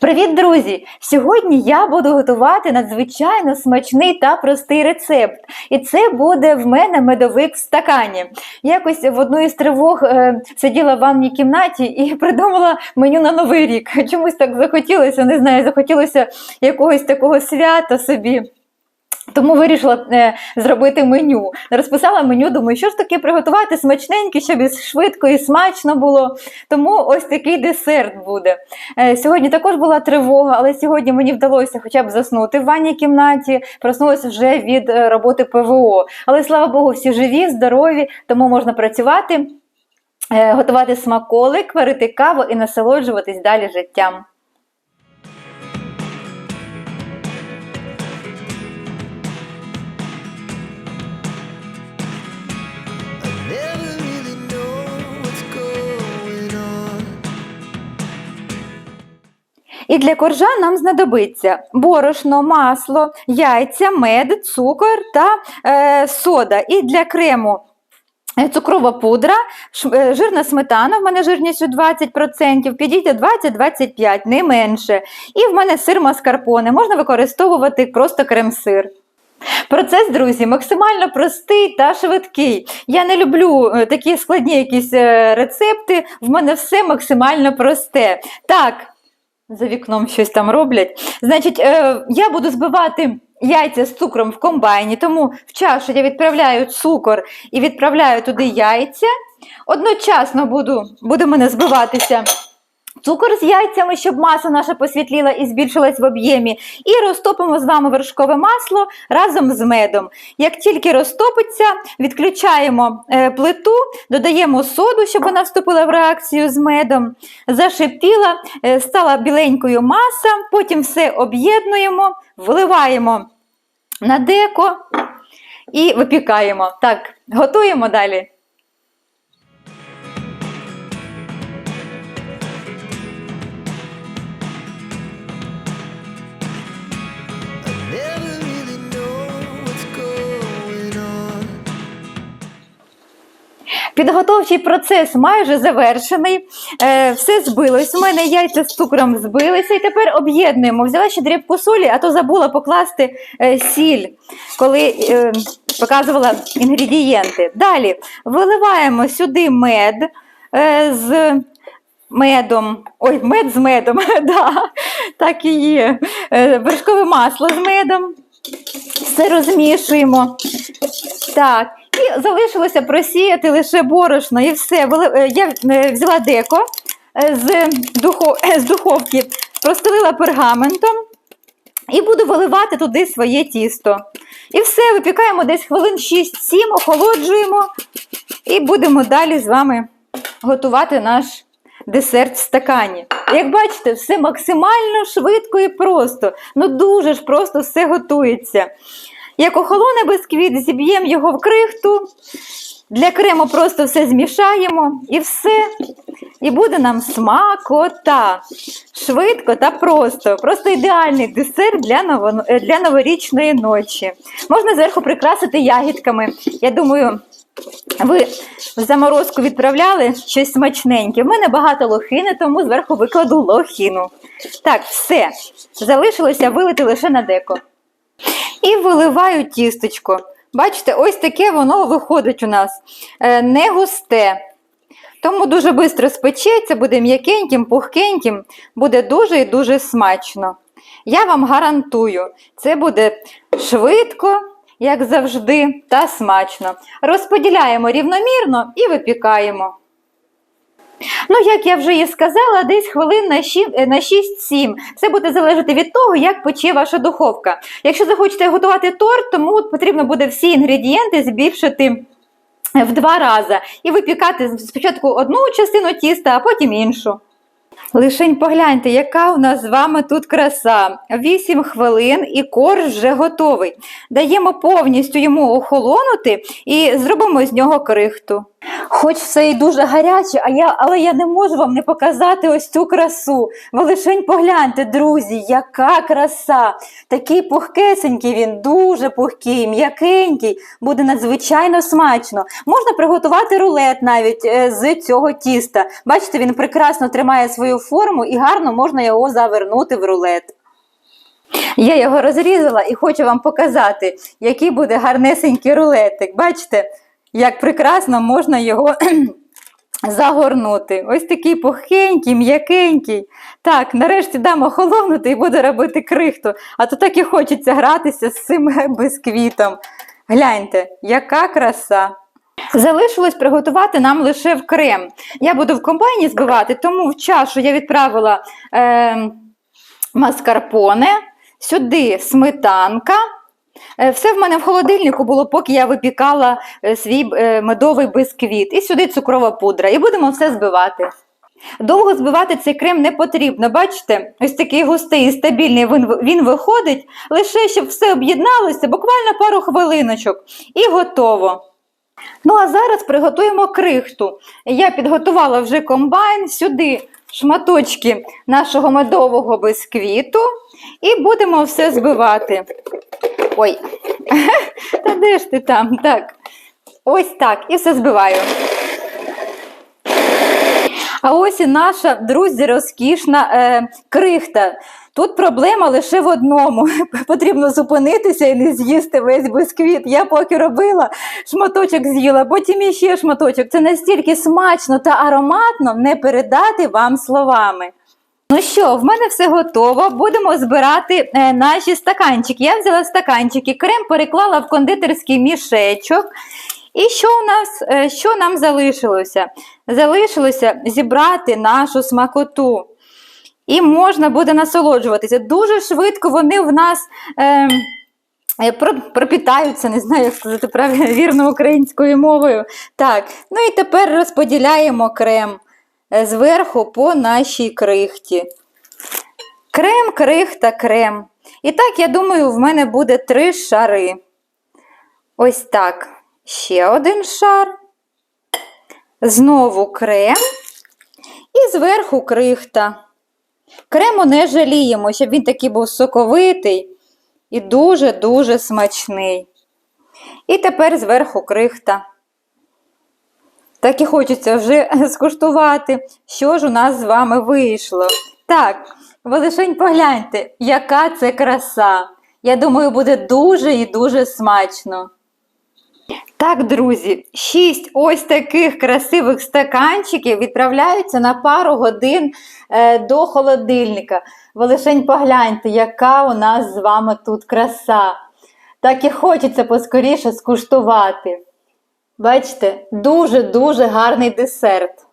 Привіт, друзі! Сьогодні я буду готувати надзвичайно смачний та простий рецепт. І це буде в мене медовик в стакані. Якось в одну із тривог е, сиділа в ванній кімнаті і придумала меню на новий рік. Чомусь так захотілося, не знаю, захотілося якогось такого свята собі. Тому вирішила е, зробити меню. Розписала меню, думаю, що ж таке приготувати смачненьке, щоб і швидко і смачно було. Тому ось такий десерт буде. Е, сьогодні також була тривога, але сьогодні мені вдалося хоча б заснути в ванній кімнаті, проснулася вже від е, роботи ПВО. Але слава Богу, всі живі, здорові, тому можна працювати, е, готувати смаколик, варити каву і насолоджуватись далі життям. І для коржа нам знадобиться борошно, масло, яйця, мед, цукор та е, сода. І для крему е, цукрова пудра, е, жирна сметана, в мене жирністю 20%, підійде 20-25, не менше. І в мене сир маскарпоне, можна використовувати просто крем-сир. Процес, друзі, максимально простий та швидкий. Я не люблю е, такі складні якісь рецепти. В мене все максимально просте. Так, за вікном щось там роблять. Значить, е, я буду збивати яйця з цукром в комбайні, тому в чашу я відправляю цукор і відправляю туди яйця. Одночасно буду, буде мене збиватися цукор з яйцями, щоб маса наша посвітліла і збільшилась в об'ємі. І розтопимо з вами вершкове масло разом з медом. Як тільки розтопиться, відключаємо е, плиту, додаємо соду, щоб вона вступила в реакцію з медом. Зашипіла, е, стала біленькою маса, потім все об'єднуємо, вливаємо на деко і випікаємо. Так, готуємо далі. Підготовчий процес майже завершений. Е, все збилось. У мене яйця з цукром збилися. І тепер об'єднуємо. Взяла ще дрібку солі, а то забула покласти е, сіль, коли е, показувала інгредієнти. Далі виливаємо сюди мед з медом. Ой, мед з медом. да, так і є. Вершкове масло з медом. Все розмішуємо. Так, залишилося просіяти лише борошно і все. Е, Я е, взяла деко е, з, з духовки, простелила пергаментом і буду виливати туди своє тісто. І все, випікаємо десь хвилин 6-7, охолоджуємо і будемо далі з вами готувати наш десерт в стакані. Як бачите, все максимально швидко і просто. Ну дуже ж просто все готується. Як охолоне бисквіт, зіб'ємо його в крихту. Для крему просто все змішаємо і все. І буде нам смакота. Швидко та просто. Просто ідеальний десерт для, ново- е, для новорічної ночі. Можна зверху прикрасити ягідками. Я думаю, ви в заморозку відправляли щось смачненьке. В мене багато лохини, тому зверху викладу лохіну. Так, все. Залишилося вилити лише на деко. І виливаю тістечко. Бачите, ось таке воно виходить у нас. Е, не густе. Тому дуже швидко спечеться, буде м'якеньким, пухкеньким, буде дуже і дуже смачно. Я вам гарантую, це буде швидко, як завжди, та смачно. Розподіляємо рівномірно і випікаємо. Ну, як я вже і сказала, десь хвилин на ші- е, на 6-7. Все буде залежати від того, як пече ваша духовка. Якщо захочете готувати торт, тому потрібно буде всі інгредієнти збільшити в два рази і випікати спочатку одну частину тіста, а потім іншу. Лишень погляньте, яка у нас з вами тут краса. 8 хвилин і корж вже готовий. Даємо повністю йому охолонути і зробимо з нього крихту. Хоч все і дуже гаряче, а я, але я не можу вам не показати ось цю красу. Ви лишень погляньте, друзі, яка краса! Такий пухкесенький він, дуже пухкий, м'якенький, буде надзвичайно смачно. Можна приготувати рулет навіть е, з цього тіста. Бачите, він прекрасно тримає свою форму і гарно можна його завернути в рулет. Я його розрізала і хочу вам показати, який буде гарнесенький рулетик. Бачите, як прекрасно можна його загорнути. Ось такий пухенький, м'якенький. Так, нарешті дам охолонути і буду робити крихту. А то так і хочеться гратися з цим бисквітом. Гляньте, яка краса! Залишилось приготувати нам лише в крем. Я буду в комбайні збивати, тому в чашу я відправила е, маскарпоне, сюди сметанка. Е, Все в мене в холодильнику було, поки я випікала е, свій е, медовий бисквіт. І сюди цукрова пудра. І будемо все збивати. Довго збивати цей крем не потрібно. Бачите, ось такий густий і стабільний він, він виходить, лише щоб все об'єдналося, буквально пару хвилиночок. І готово. Ну а зараз приготуємо крихту. Я підготувала вже комбайн, сюди шматочки нашого медового бисквіту і будемо все збивати. Ой, та де ж ти там? Так. Ось так, і все збиваю. А ось і наша, друзі, розкішна е, крихта. Тут проблема лише в одному. Потрібно зупинитися і не з'їсти весь бисквіт. Я поки робила, шматочок з'їла, потім іще шматочок. Це настільки смачно та ароматно не передати вам словами. Ну що, в мене все готово. Будемо збирати е, наші стаканчики. Я взяла стаканчики, крем переклала в кондитерський мішечок. І що у нас, е, що нам залишилося? Залишилося зібрати нашу смакоту. І можна буде насолоджуватися. Дуже швидко вони в нас. Е, е, Пропітаються, не знаю, як сказати правильно вірно українською мовою. Так, ну і тепер розподіляємо крем е, зверху по нашій крихті. Крем, крихта, крем. І так, я думаю, в мене буде три шари. Ось так. Ще один шар. Знову крем. І зверху крихта. Крему не жаліємо, щоб він такий був соковитий і дуже-дуже смачний. І тепер зверху крихта. Так і хочеться вже скуштувати, що ж у нас з вами вийшло. Так, ви лишень погляньте, яка це краса. Я думаю, буде дуже і дуже смачно. Так, друзі, шість ось таких красивих стаканчиків відправляються на пару годин е, до холодильника. Ви лишень погляньте, яка у нас з вами тут краса. Так і хочеться поскоріше скуштувати. Бачите, дуже-дуже гарний десерт.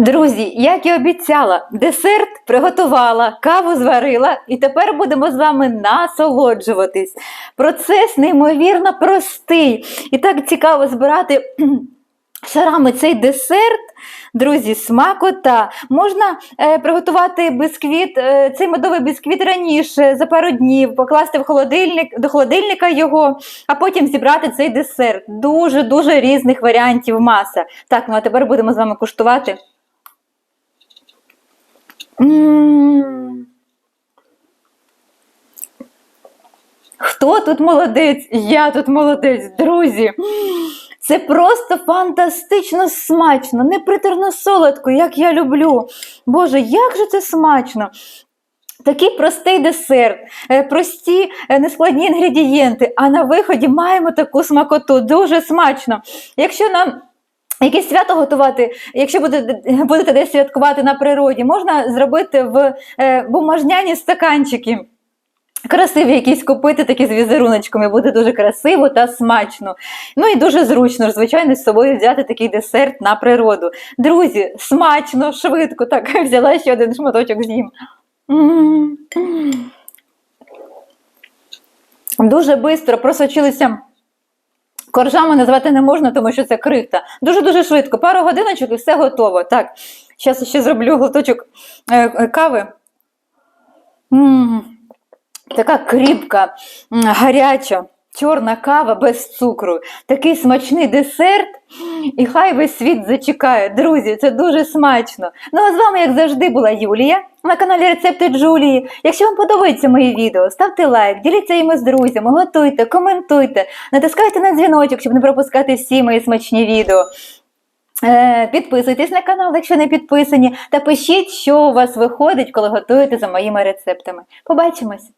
Друзі, як і обіцяла, десерт приготувала, каву зварила, і тепер будемо з вами насолоджуватись. Процес неймовірно простий. І так цікаво збирати шарами цей десерт. Друзі, смакота. Можна е, приготувати бисквіт, е, цей медовий бисквіт раніше, за пару днів, покласти в холодильник, до холодильника його, а потім зібрати цей десерт. Дуже-дуже різних варіантів маса. Так, ну а тепер будемо з вами куштувати. Хто тут молодець? Я тут молодець, друзі. Це просто фантастично смачно, непритерно солодко, як я люблю. Боже, як же це смачно! Такий простий десерт, е, прості е, нескладні інгредієнти, а на виході маємо таку смакоту, дуже смачно. Якщо нам Якесь свято готувати, якщо будете, будете десь святкувати на природі, можна зробити в е, бумажняні стаканчики. Красиві якісь купити такі з візеруночками, буде дуже красиво та смачно. Ну і дуже зручно, звичайно, з собою взяти такий десерт на природу. Друзі, смачно, швидко. Так, взяла ще один шматочок з'їм. М. Дуже швидко просочилися. Коржами назвати не можна, тому що це крихта. Дуже-дуже швидко. Пару годиночок і все готово. Так, зараз ще зроблю глоточок кави. М -м -м. Така кріпка, гаряча, чорна кава без цукру. Такий смачний десерт. І хай весь світ зачекає. Друзі, це дуже смачно. Ну а з вами, як завжди, була Юлія на каналі Рецепти Джулії. Якщо вам подобається моє відео, ставте лайк, діліться їми з друзями, готуйте, коментуйте, натискайте на дзвіночок, щоб не пропускати всі мої смачні відео. Е, Підписуйтесь на канал, якщо не підписані, та пишіть, що у вас виходить, коли готуєте за моїми рецептами. Побачимось!